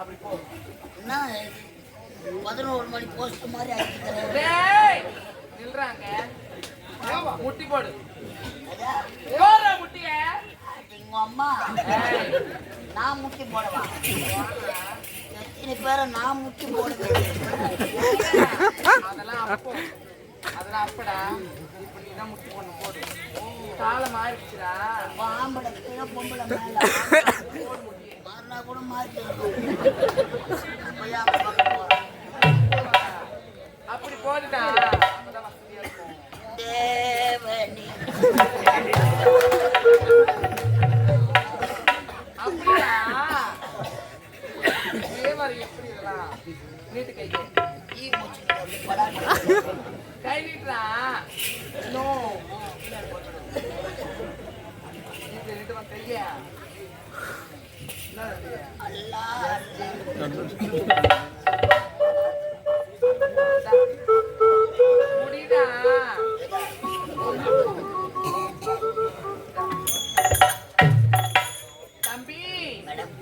அப்படி போ. என்ன? பதினோரு மணி போஸ்ட் மாதிரி நில்றாங்க. முட்டி போடு. முட்டிய? எங்க அம்மா. நான் முட்டி போடவா? எத்தனை பேரை நான் முட்டி போடுவேன்? அதெல்லாம் அப்போ. அதெல்லாம் அப்படா. இப்ப நீ தான் முட்டி போடணும். போடு. காலம் மாறிடுச்சுடா. ஆம்பளை பொம்பளை மேல. கூட மாறிட்டு அப்படி போடுடா தேவனி.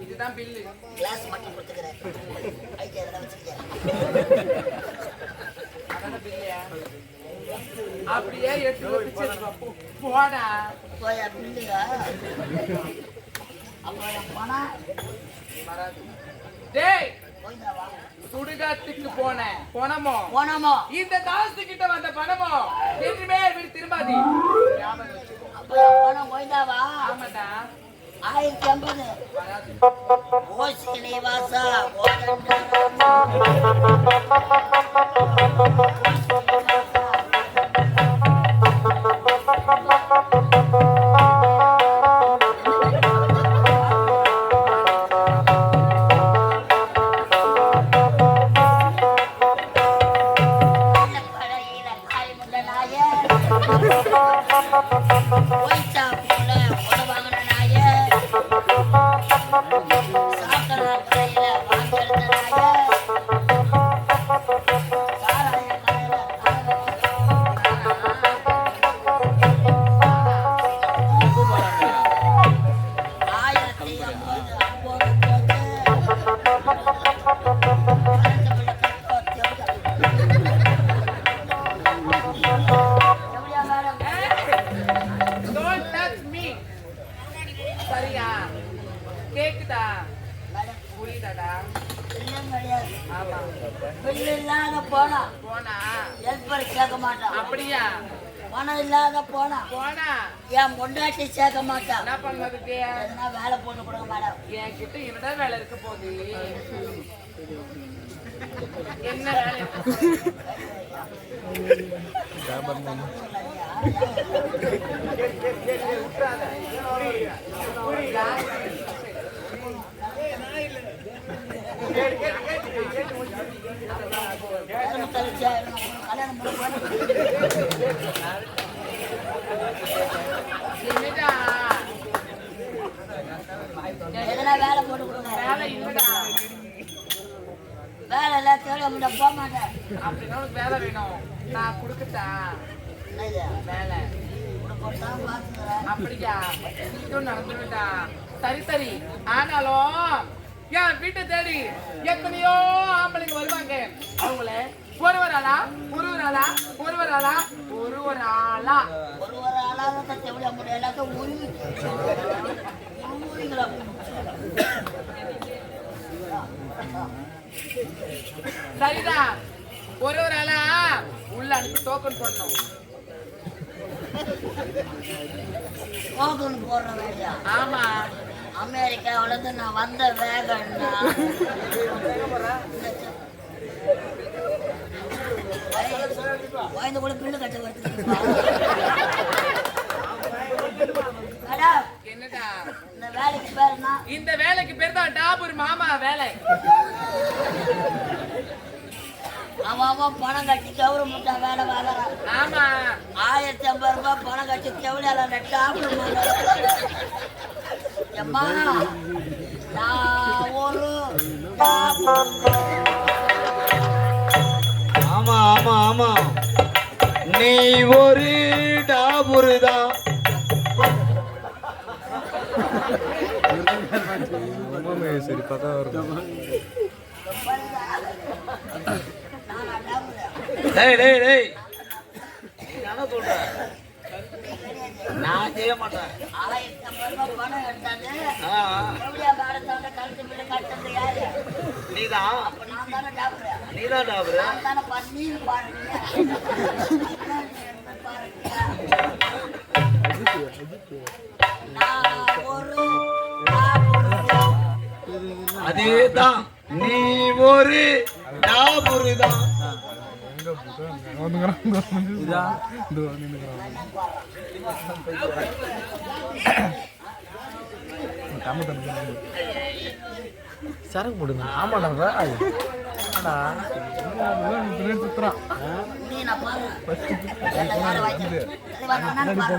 இதுதான் பில்லு கிளாஸ் மட்டும் கொடுத்துக்கிறேன் ஐக்கிய எதனா வச்சுக்கிறேன் அதான பில்லையா அப்படியே எடுத்து போடா. போயா அப்படிங்க அப்புறம் என் பணம் வராது டேய் சுடுகாட்டுக்கு போனேன். பணமோ போனாமோ? இந்த காசு கிட்ட வந்த பணமோ? என்றுமே வீடு திரும்பாதி. பணம் போய்தாவா ஆமாடா. ஆயிரத்தி ஐம்பது. பில்லு இல்லாத போனா. போனா ஹெல்ப்பர் கேட்க மாட்டான். அப்படியா? பணம் இல்லாத போனா. போனா. என் பொண்டாட்டி சேர்க்க மாட்டான். என்ன பண்ணதுக்கு எதனா வேலை போட்டு கொடுங்க மேடம். என்கிட்ட என்னடா வேலை இருக்க போகுது? என்ன வேலை? எதனா வேலை போட்டு கொடுங்க வேலை இல்லடா வேலை எல்லாம் தேவை முடிய போக மாட்டேன் அப்படின்னா உனக்கு வேலை வேணும் நான் கொடுக்கட்டா வேலை கூட அப்படியா இதுவும் நடந்துருடா சரி சரி ஆனாலும் என் வீட்டை தேடி எத்தனையோ ஆம்பளைங்க வருவாங்க அவங்கள ஒருவர் ஆளா ஒருவர் ஆளா ஒருவர் ஆளா ஒருவர் ஆளா ஒரு ஒரு ஆளாக தத்தை விட முடியும் எல்லாத்தையும் உருவி சரிடா ஒரு ஒரு ஆளா உள்ள அனுப்பி டோக்கன் பண்ணணும் போகணும் போடுற வேலையா ஆமா. அமெரிக்காவுல இருந்து நான் வந்த வேகன்னா வாய்ந்த கூட பில்லு கட்ட வருது. இந்த வேலைக்கு பேர் தான் டாபூர் மாமா வேலை. அவன் அவன் பணம் கட்டி கவுரு முட்டா வேலை வாங்குறான். ஆமா. ஆயிரத்தி ஐம்பது ரூபாய் பணம் கட்டி கவுளியால டாப்பு எம்மா நான் ஒரு ஆமா ஆமா. நீ ஒரு டாபுருதா? சரி பார்த்தா டேய் டேய் டேய். சொல்ற நான் செய்ய மாட்டேன். நீதான். நீதான் டாபரு அதேதான் நீ ஒரு டாபுரு தான் சரக்கு போடுங்க ஆமாடா நீ நான் பாரு எல்லாம் யாரும் வாய்க்கல. தலைவா, நான் நானே பாரு.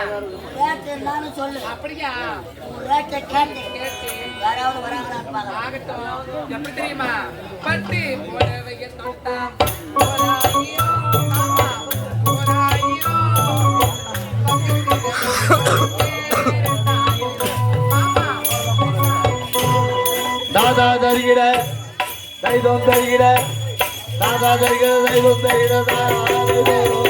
என்னன்னு சொல்லு அப்படியா? கேட்டு கேட்டு யாராவது ஆகட்டும் எப்படி தெரியுமா பட்டு புடவைய தொட்டா தாதா தருகிட தைதம் தருகிட தாதா தருகிற தைதம் தருகிட தாதா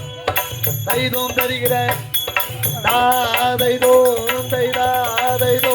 தைதோம் தருகிற தாதைதோம் தைதா தைதோம்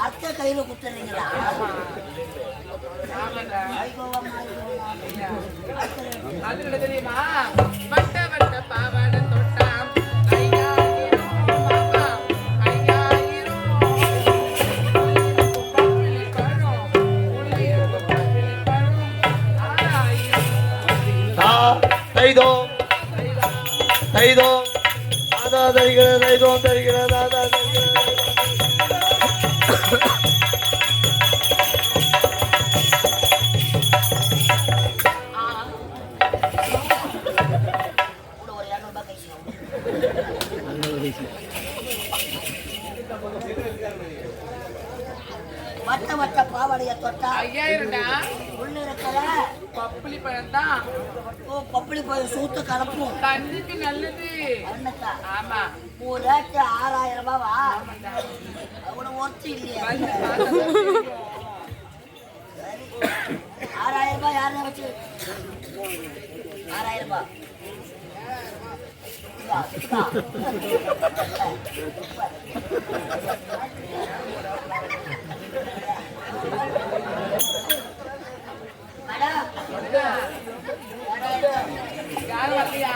அத்தை கையில கொடுத்துறீங்களா? தெரியுமா? வட்ட வட்ட பாவாடை தைதோம் தாதா தருகிறதா ஐயாயிரம்டா உள்ள இருக்கிற பப்பிளி பழம் தான். ஓ பப்பளி போய் சூத்து கலப்பும். கண்ணுக்கு நல்லது. என்னக்கா ஆமா. உன் ரேட்டு ஆறாயிரம் ரூபாவா? அவ்வளோ ஒர்த்து இல்லையா. ஆறாயிரம் ரூபாய் யாருன்னு வச்சு? ஆறாயிரம் ரூபாய். வரலையா?